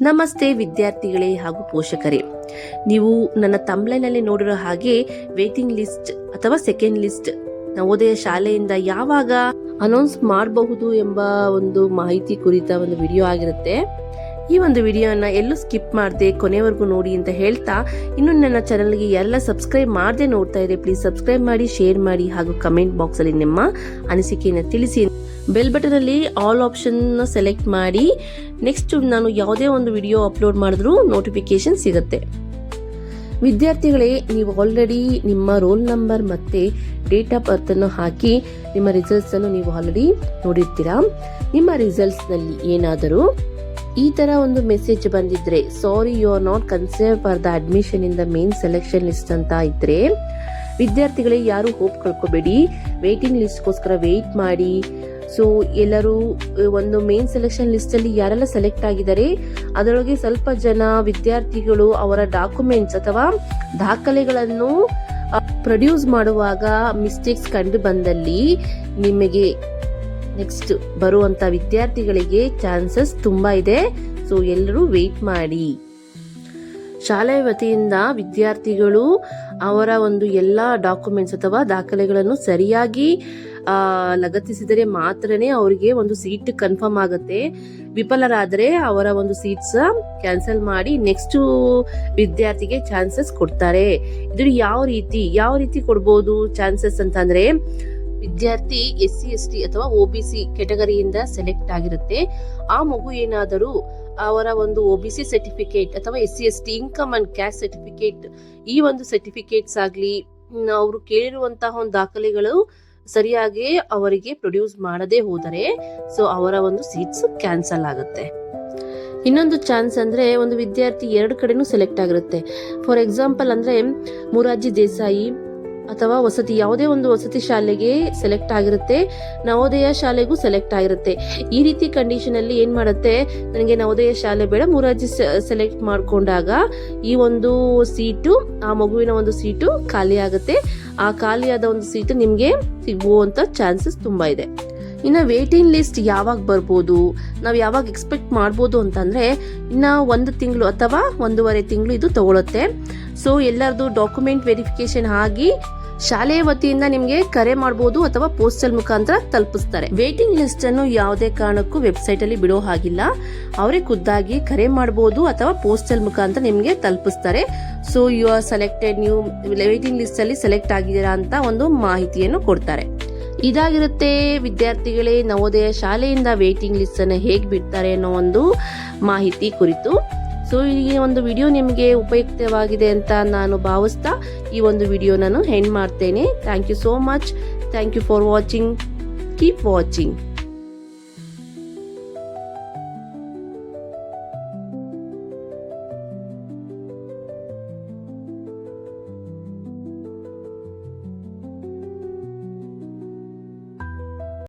ನಮಸ್ತೆ ವಿದ್ಯಾರ್ಥಿಗಳೇ ಹಾಗೂ ಪೋಷಕರೇ. ನೀವು ನನ್ನ ತಮ್ಲೈನಲ್ಲಿ ನೋಡಿರೋ ಹಾಗೆ ವೇಟಿಂಗ್ ಲಿಸ್ಟ್ ಅಥವಾ ಸೆಕೆಂಡ್ ಲಿಸ್ಟ್ ನವೋದಯ ಶಾಲೆಯಿಂದ ಯಾವಾಗ ಅನೌನ್ಸ್ ಮಾಡಬಹುದು ಎಂಬ ಒಂದು ಮಾಹಿತಿ ಕುರಿತ ಒಂದು ವಿಡಿಯೋ ಆಗಿರುತ್ತೆ. ಈ ಒಂದು ವಿಡಿಯೋನ ಎಲ್ಲೂ ಸ್ಕಿಪ್ ಮಾಡದೆ ಕೊನೆವರೆಗೂ ನೋಡಿ ಅಂತ ಹೇಳ್ತಾ, ಇನ್ನು ನನ್ನ ಚಾನಲ್ಗೆ ಎಲ್ಲ ಸಬ್ಸ್ಕ್ರೈಬ್ ಮಾಡದೆ ನೋಡ್ತಾ ಇದೆ ಪ್ಲೀಸ್ ಸಬ್ಸ್ಕ್ರೈಬ್ ಮಾಡಿ ಶೇರ್ ಮಾಡಿ ಹಾಗೂ ಕಮೆಂಟ್ ಬಾಕ್ಸ್ ಅಲ್ಲಿ ನಿಮ್ಮ ಅನಿಸಿಕೆಯನ್ನು ತಿಳಿಸಿ. ಬೆಲ್ ಬಟನ್ ಅಲ್ಲಿ ಆಲ್ ಆಪ್ಷನ್ ಸೆಲೆಕ್ಟ್ ಮಾಡಿ. ನೆಕ್ಸ್ಟ್ ನಾನು ಯಾವುದೇ ಒಂದು ವಿಡಿಯೋ ಅಪ್ಲೋಡ್ ಮಾಡಿದ್ರೂ ನೋಟಿಫಿಕೇಶನ್ ಸಿಗುತ್ತೆ. ವಿದ್ಯಾರ್ಥಿಗಳೇ, ನೀವು ಆಲ್ರೆಡಿ ನಿಮ್ಮ ರೋಲ್ ನಂಬರ್ ಮತ್ತೆ ಡೇಟ್ ಆಫ್ ಬರ್ತ್ ಅನ್ನು ಹಾಕಿ, ನಿಮ್ಮ ರಿಸಲ್ಟ್ಸ್ ಅನ್ನು ನೀವು ಆಲ್ರೆಡಿ ನೋಡಿರ್ತೀರಾ? ನಿಮ್ಮ ರಿಸಲ್ಟ್ಸ್ನಲ್ಲಿ ಏನಾದರೂ ಈ ತರ ಒಂದು ಮೆಸೇಜ್ ಬಂದಿದ್ರೆ sorry you are not consider for the admission in the main selection list ಅಂತ ಇದ್ರೆ, ವಿದ್ಯಾರ್ಥಿಗಳೇ ಯಾರು ಹೋಪ್ ಕಳ್ಕೊಬೇಡಿ. ವೇಟಿಂಗ್ ಲಿಸ್ಟ್ಗೋಸ್ಕರ ವೇಟ್ ಮಾಡಿ. ಸೊ ಎಲ್ಲರೂ ಒಂದು ಮೇನ್ ಸೆಲೆಕ್ಷನ್ ಲಿಸ್ಟ್ ಅಲ್ಲಿ ಯಾರೆಲ್ಲ ಸೆಲೆಕ್ಟ್ ಆಗಿದ್ದಾರೆ, ಅದರೊಳಗೆ ಸ್ವಲ್ಪ ಜನ ವಿದ್ಯಾರ್ಥಿಗಳು ಅವರ ಡಾಕ್ಯುಮೆಂಟ್ಸ್ ಅಥವಾ ದಾಖಲೆಗಳನ್ನು ಪ್ರೊಡ್ಯೂಸ್ ಮಾಡುವಾಗ ಮಿಸ್ಟೇಕ್ಸ್ ಕಂಡು ಬಂದಲ್ಲಿ ನಿಮಗೆ ನೆಕ್ಸ್ಟ್ ಬರುವಂತ ವಿದ್ಯಾರ್ಥಿಗಳಿಗೆ ಚಾನ್ಸಸ್ ತುಂಬಾ ಇದೆ. ಸೊ ಎಲ್ಲರೂ ವೇಟ್ ಮಾಡಿ. ಶಾಲೆಯ ವತಿಯಿಂದ ವಿದ್ಯಾರ್ಥಿಗಳು ಅವರ ಒಂದು ಎಲ್ಲ ಡಾಕ್ಯುಮೆಂಟ್ಸ್ ಅಥವಾ ದಾಖಲೆಗಳನ್ನು ಸರಿಯಾಗಿ ಲಗತ್ತಿಸಿದರೆ ಮಾತ್ರನೇ ಅವರಿಗೆ ಒಂದು ಸೀಟ್ ಕನ್ಫರ್ಮ್ ಆಗುತ್ತೆ. ವಿಫಲರಾದರೆ ಅವರ ಒಂದು ಸೀಟ್ಸ್ ಕ್ಯಾನ್ಸಲ್ ಮಾಡಿ ನೆಕ್ಸ್ಟ್ ವಿದ್ಯಾರ್ಥಿಗೆ ಚಾನ್ಸಸ್ ಕೊಡ್ತಾರೆ. ಇದು ಯಾವ ರೀತಿ ಯಾವ ರೀತಿ ಕೊಡ್ಬೋದು ಚಾನ್ಸಸ್ ಅಂತಂದ್ರೆ ವಿದ್ಯಾರ್ಥಿ ಎಸ್ ಸಿ ಎಸ್ ಟಿ ಅಥವಾ ಒ ಬಿ ಸಿ ಕೆಟಗರಿಯಿಂದ ಸೆಲೆಕ್ಟ್ ಆಗಿರುತ್ತೆ. ಆ ಮಗು ಏನಾದರೂ ಅವರ ಒಂದು ಒ ಬಿ ಸಿ ಸರ್ಟಿಫಿಕೇಟ್ ಅಥವಾ S C S T income and caste certificate, ಈ ಒಂದು ಸರ್ಟಿಫಿಕೇಟ್ಸ್ ಆಗಲಿ ಅವರು ಕೇಳಿರುವಂತಹ ಒಂದು ದಾಖಲೆಗಳು ಸರಿಯಾಗಿ ಅವರಿಗೆ ಪ್ರೊಡ್ಯೂಸ್ ಮಾಡದೇ ಹೋದರೆ, ಸೊ ಅವರ ಒಂದು ಸೀಟ್ಸ್ ಕ್ಯಾನ್ಸಲ್ ಆಗುತ್ತೆ. ಇನ್ನೊಂದು ಚಾನ್ಸ್ ಅಂದ್ರೆ ಒಂದು ವಿದ್ಯಾರ್ಥಿ ಎರಡು ಕಡೆನೂ ಸೆಲೆಕ್ಟ್ ಆಗಿರುತ್ತೆ. ಫಾರ್ ಎಕ್ಸಾಂಪಲ್ ಅಂದ್ರೆ ಮುರಾರ್ಜಿ ದೇಸಾಯಿ ಅಥವಾ ವಸತಿ, ಯಾವುದೇ ಒಂದು ವಸತಿ ಶಾಲೆಗೆ ಸೆಲೆಕ್ಟ್ ಆಗಿರುತ್ತೆ. ನವೋದಯ ಶಾಲೆಗೂ ಸೆಲೆಕ್ಟ್ ಆಗಿರುತ್ತೆ. ಈ ರೀತಿ ಕಂಡೀಷನ್ ಅಲ್ಲಿ ಏನ್ ಮಾಡುತ್ತೆ? ನನಗೆ ನವೋದಯ ಶಾಲೆ ಬೇಡ ಮೂರಾಜಿ ಸೆಲೆಕ್ಟ್ ಮಾಡ್ಕೊಂಡಾಗ ಈ ಒಂದು ಸೀಟು ಆ ಮಗುವಿನ ಒಂದು ಸೀಟು ಖಾಲಿ ಆಗುತ್ತೆ. ಆ ಖಾಲಿಯಾದ ಒಂದು ಸೀಟು ನಿಮಗೆ ಸಿಗುವಂತ ಚಾನ್ಸಸ್ ತುಂಬಾ ಇದೆ. ಇನ್ನ ವೇಟಿಂಗ್ ಲಿಸ್ಟ್ ಯಾವಾಗ ಬರ್ಬೋದು? ನಾವು ಯಾವಾಗ ಎಕ್ಸ್ಪೆಕ್ಟ್ ಮಾಡ್ಬೋದು ಅಂತಂದ್ರೆ, ಇನ್ನ ಒಂದು ತಿಂಗಳು ಅಥವಾ ಒಂದೂವರೆ ತಿಂಗಳು ಇದು ತಗೊಳುತ್ತೆ. ಸೊ ಎಲ್ಲರದು ಡಾಕ್ಯುಮೆಂಟ್ ವೆರಿಫಿಕೇಶನ್ ಆಗಿ ಶಾಲೆಯ ವತಿಯಿಂದ ನಿಮಗೆ ಕರೆ ಮಾಡಬಹುದು ಅಥವಾ ಪೋಸ್ಟಲ್ ಮುಖಾಂತರ ತಲುಪಿಸ್ತಾರೆ. ವೇಟಿಂಗ್ ಲಿಸ್ಟ್ ಅನ್ನು ಯಾವುದೇ ಕಾರಣಕ್ಕೂ ವೆಬ್ಸೈಟ್ ಅಲ್ಲಿ ಬಿಡೋ ಹಾಗಿಲ್ಲ. ಅವರೇ ಖುದ್ದಾಗಿ ಕರೆ ಮಾಡಬಹುದು ಅಥವಾ ಪೋಸ್ಟಲ್ ಮುಖಾಂತರ ನಿಮಗೆ ತಲುಪಿಸ್ತಾರೆ. ಸೊ ಯು ಆರ್ ಸೆಲೆಕ್ಟೆಡ್ ನೀವು ವೇಟಿಂಗ್ ಲಿಸ್ಟ್ ಅಲ್ಲಿ ಸೆಲೆಕ್ಟ್ ಆಗಿದ್ದೀರಾ ಅಂತ ಒಂದು ಮಾಹಿತಿಯನ್ನು ಕೊಡ್ತಾರೆ. ಇದಾಗಿರುತ್ತೆ ವಿದ್ಯಾರ್ಥಿಗಳೇ, ನವೋದಯ ಶಾಲೆಯಿಂದ ವೇಟಿಂಗ್ ಲಿಸ್ಟ್ ಅನ್ನು ಹೇಗೆ ಬಿಡ್ತಾರೆ ಅನ್ನೋ ಒಂದು ಮಾಹಿತಿ ಕುರಿತು. ಸೊ ಈ ಒಂದು ವಿಡಿಯೋ ನಿಮಗೆ ಉಪಯುಕ್ತವಾಗಿದೆ ಅಂತ ನಾನು ಭಾವಿಸ್ತಾ ಈ ಒಂದು ವಿಡಿಯೋ ನಾನು ಹೆಂಡ್ ಮಾಡ್ತೇನೆ. Thank you so much thank you for watching keep watching